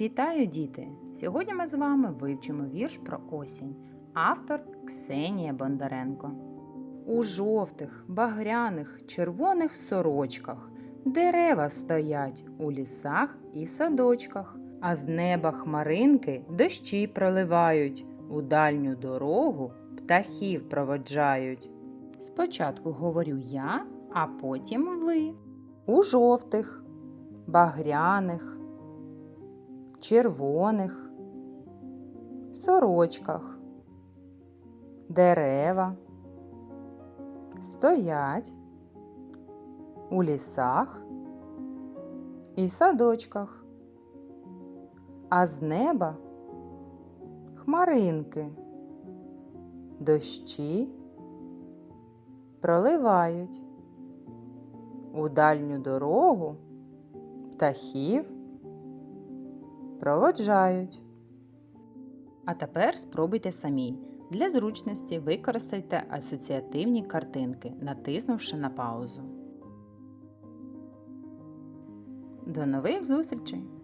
Вітаю, діти! Сьогодні ми з вами вивчимо вірш про осінь. Автор Ксенія Бондаренко. У жовтих, багряних, червоних сорочках дерева стоять у лісах і садочках, а з неба хмаринки дощі проливають, у дальню дорогу птахів проводжають. Спочатку говорю я, а потім ви. У жовтих, багряних, червоних, сорочках, дерева стоять у лісах і садочках, а з неба хмаринки, дощі проливають у дальню дорогу птахів проводжають. А тепер спробуйте самі. Для зручності використайте асоціативні картинки, натиснувши на паузу. До нових зустрічей!